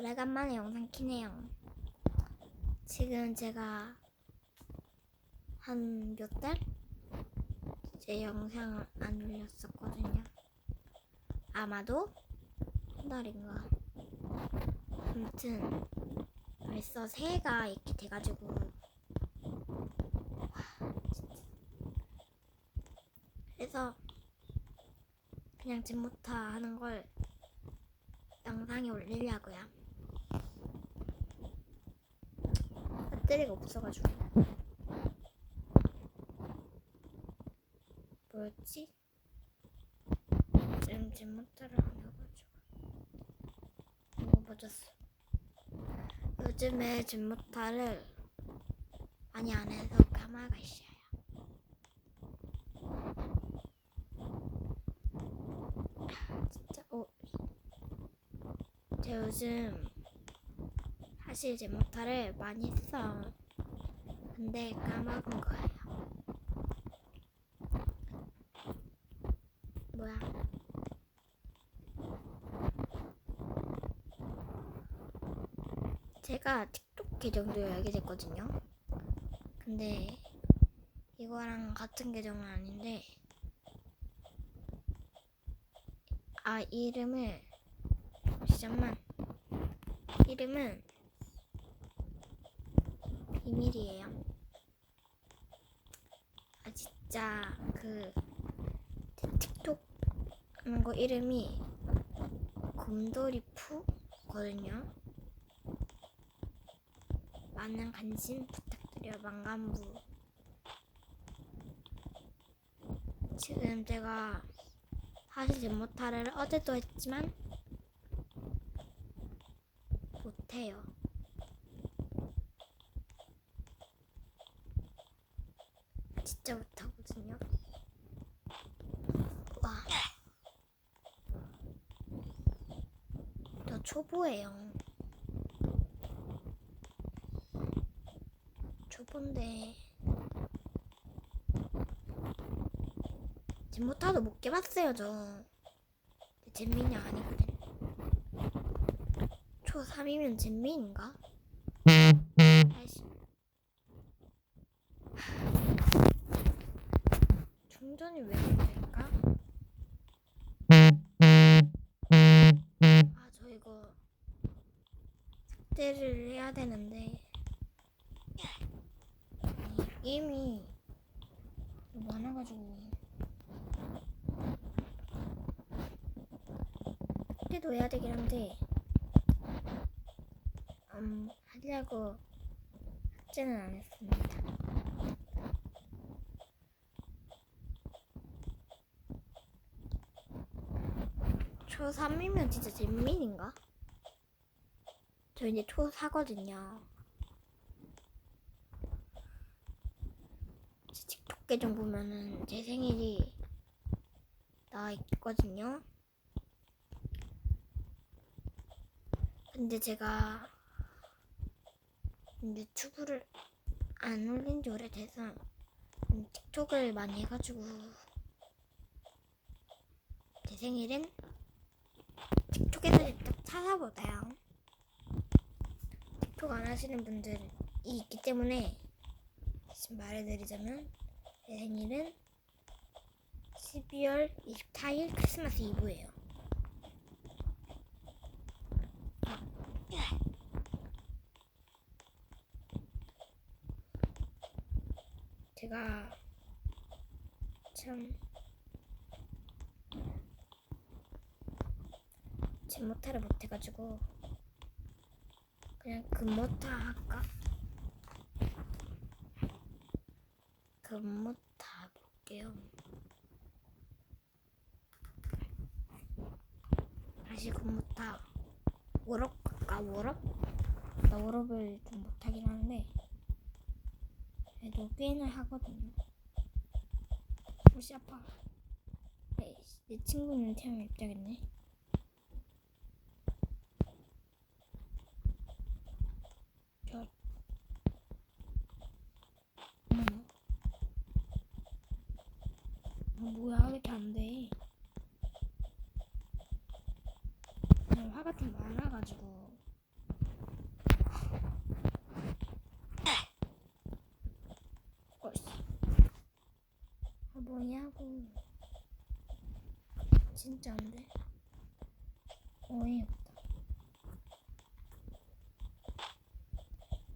오래간만에 영상 키네요. 지금 제가 한 몇 달? 제 영상을 안 올렸었거든요. 아마도 한 달인가. 아무튼 벌써 새해가 이렇게 돼가지고. 그래서 그냥 집부터 하는 걸 영상에 올리려고요. 배터리가 없어가지고 뭐였지? 지금 제목들을 안 해가지고 이거 맞았어. 요즘에 진모타를 많이 안 해서 까마가 있어요. 진짜 어. 제가 요즘 사실 제 모타를 많이 했어. 근데 까먹은 거예요. 뭐야? 제가 틱톡 계정도 열게 됐거든요. 근데 이거랑 같은 계정은 아닌데 아 이름을 잠깐만 이름은 비밀이에요. 아 진짜 그 틱톡 하는 거 이름이 곰돌이푸거든요. 많은 관심 부탁드려요. 망간부. 지금 제가 사실 제모타를 어제도 했지만 못해요. 진짜 못하거든요. 와. 저 초보예요. 초보인데 제모타도 못 깨봤어요 저. 잼민이 아니거든. 초 3이면 잼민인가? 아이씨. 충전이 왜 삭제를 해야 되는데 이 게임이 많아가지고 삭제도 해야 되긴 한데 음, 하려고 삭제는 안 했습니다. 초 3이면 진짜 잼민인가? 저 이제 초 4거든요. 제 틱톡 계정 보면은 제 생일이 나와 있거든요. 근데 제가 유튜브를 안 올린 지 오래돼서 틱톡을 많이 해가지고 제 생일은 틱톡에서 직접 찾아보세요. 틱톡 안 하시는 분들이 있기 때문에 말해드리자면 제 생일은 12월 24일 크리스마스 이브예요. 제가 참 제모타를 못해가지고 그냥 금모타 할까? 금모타 볼게요. 다시 금모타 워럭 할까? 워럭? 나 워럭을 좀 못하긴 하는데 그래도 꽤나 하거든요. 혹시 아파? 내 친구는 태양 입장했네. 뭐야? 왜 이렇게 안돼? 네, 화가 좀 많아가지고. 아 뭐냐고. 진짜 안돼? 어이없다.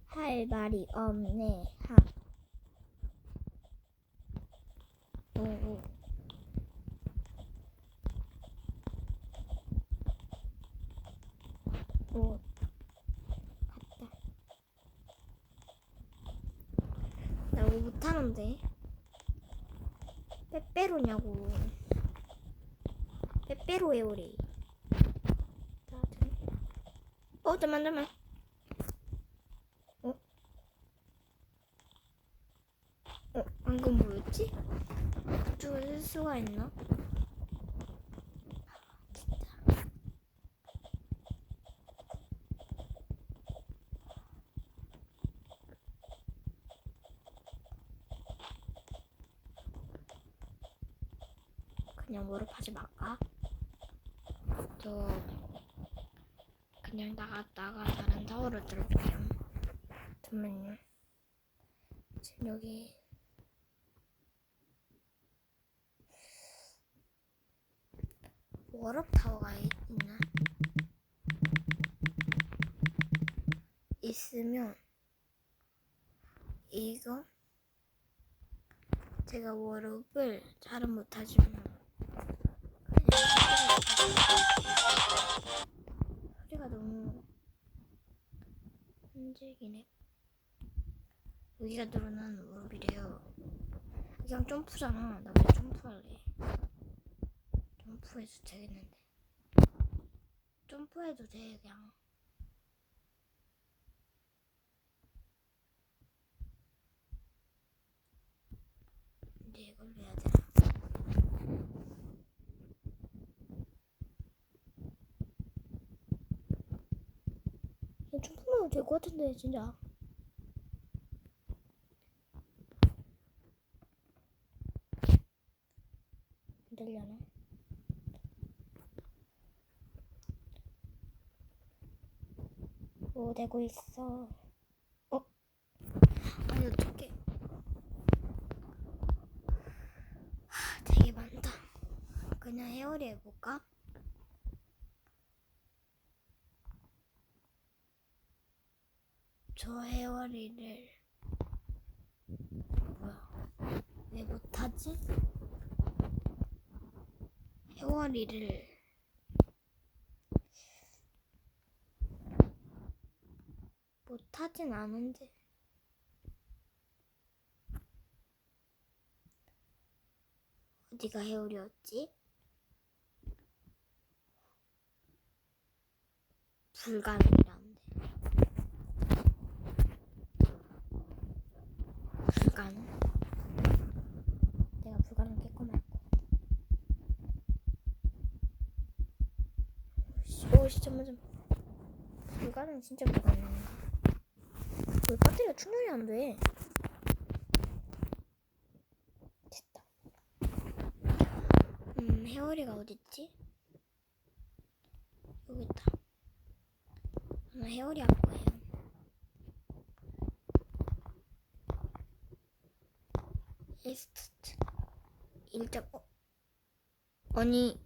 할 말이 없네. 빼빼로냐고. 빼빼로. 다들. 어, 잠만, 잠만. 어? 어, 방금 뭐였지? 쓸 수가 있나? 그냥 무릎하지 말까? 또 그냥 나갔다가 다른 타워를 들어올게요. 잠깐만요. 지금 여기 워럽 타워가 이- 있나? 있으면 이거 제가 워럽을 잘은 못하지만 소리가 너무 흔들기네. 여기가 늘어나는 무릎이래요. 그냥 점프잖아. 나 왜 점프할래? 점프해도 되겠는데. 점프해도 돼, 그냥. 근데 이걸 왜 해야 되나? 해도 될것 같은데, 진짜. 안 되려나? 오, 되고 있어. 어? 아니, 어떡해. 하, 되게 많다. 그냥 헤어리 해볼까? 저 헤어리를 뭐야? 왜 못하지? 헤어리를 못하진 않은데 어디가 헤어리였지? 불가능이란데 불가능. 내가 불가능 깼고 말고 오씨 잠만 잠 불가능 진짜 불가능 왜 배터리가 충전이 안 돼? 됐다. 음 헤어리가 어딨지? 여기 있다. 아마 헤어리 이스트 1점 어? 아니.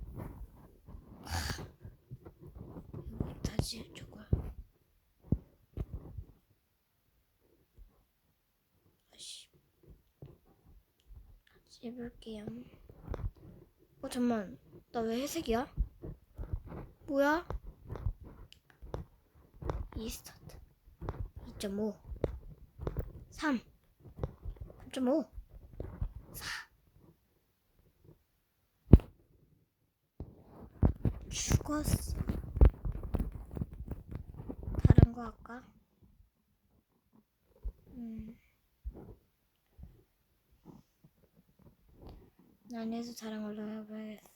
다시 저걸 다시 해볼게요. 어 잠만. 나 왜 회색이야? 뭐야? 이스타트. 2.5 3 3.5 죽었어 다른 거 할까? 음. 난이도 다른 걸로 해봐야겠어.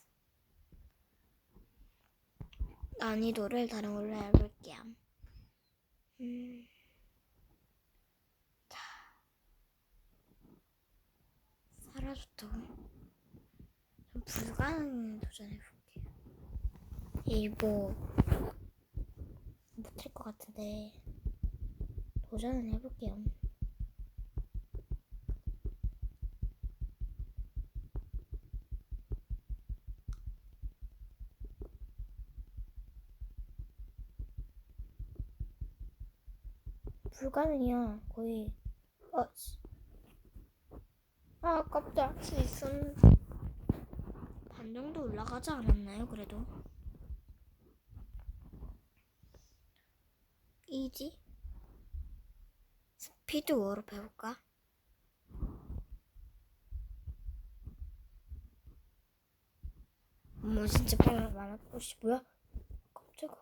난이도를 다른 걸로 해볼게요. 음. 자. 사라졌다고? 좀 불가능에 도전해볼게요. 이거 뭐, 못할 것 같은데. 도전을 해볼게요. 불가능이야 거의. 어, 아 아깝다. 할수 있었는데 반 정도 올라가지 않았나요 그래도? 이지? 스피드 워로 배울까? 어머 진짜 빨라 많았고 씨 뭐야? 깜짝아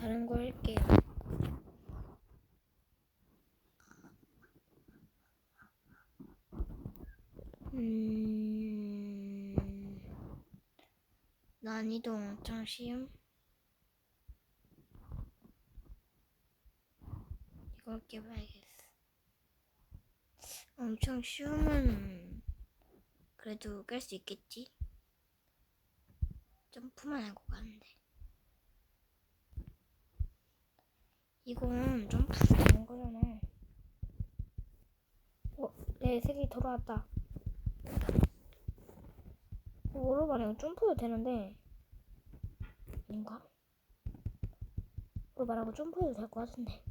다른 거 할게요 난이도 엄청 쉬움 이걸 깨봐야겠어. 엄청 쉬우면 그래도 깰 수 있겠지? 점프만 하고 가는데. 이건 점프 되는 거잖아. 어, 내 색이 돌아왔다. 뭐로 말하면 점프도 되는데, 아닌가? 뭐로 말하고 점프해도 될 것 같은데.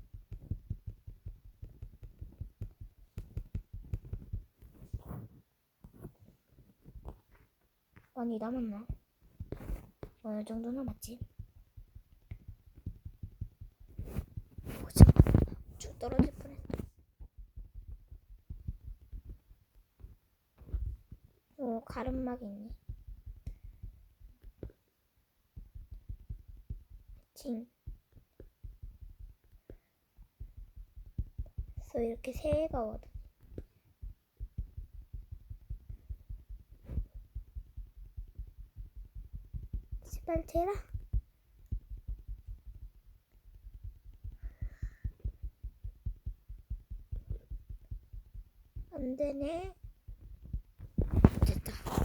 많이 남았나? 어느 정도 남았지? 오지 마. 쭉 떨어질 뻔했다. 오, 가름막 있네. 칭. 그래서 이렇게 새해가 오거든. 제발 되라. 안 되네. 됐다.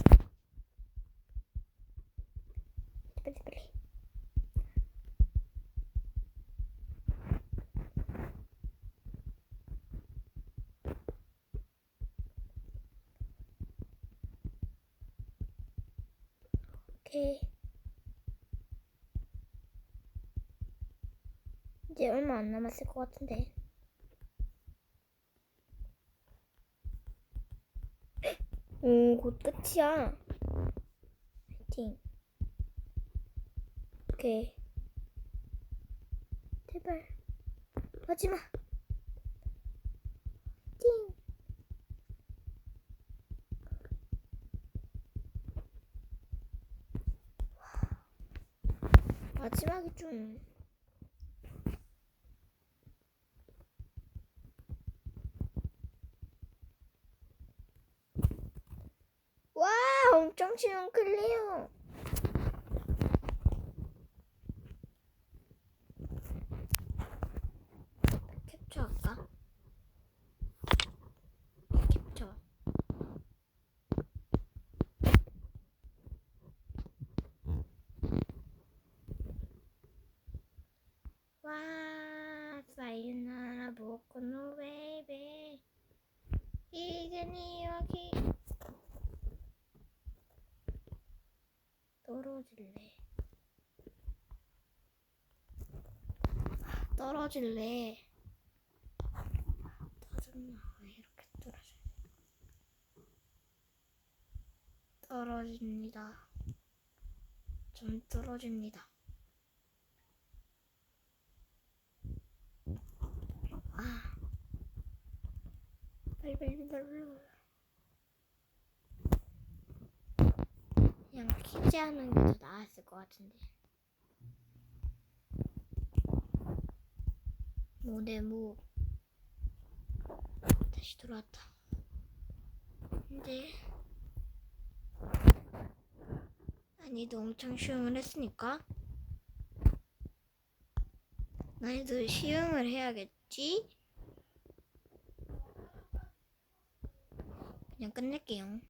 이제 얼마 안 남았을 것 같은데. 오, 곧 끝이야. 파이팅. 오케이. 제발. 마지막. 띵. 마지막이 좀. 와, 엄청 쉬운 클리어. 캡처할까? 캡처. 와, 사이나라 보코노 베이베. 이제니 여기. 떨어질래. 떨어질래. 짜증나. 왜 이렇게 떨어져? 떨어집니다. 좀 떨어집니다. 빨리 빨리 빨리. 그냥 퀴즈 하는 게 더 나았을 것 같은데. 모네모 다시 돌아왔다. 근데 난이도 엄청 쉬움을 했으니까 난이도 쉬움을 해야겠지? 그냥 끝낼게요.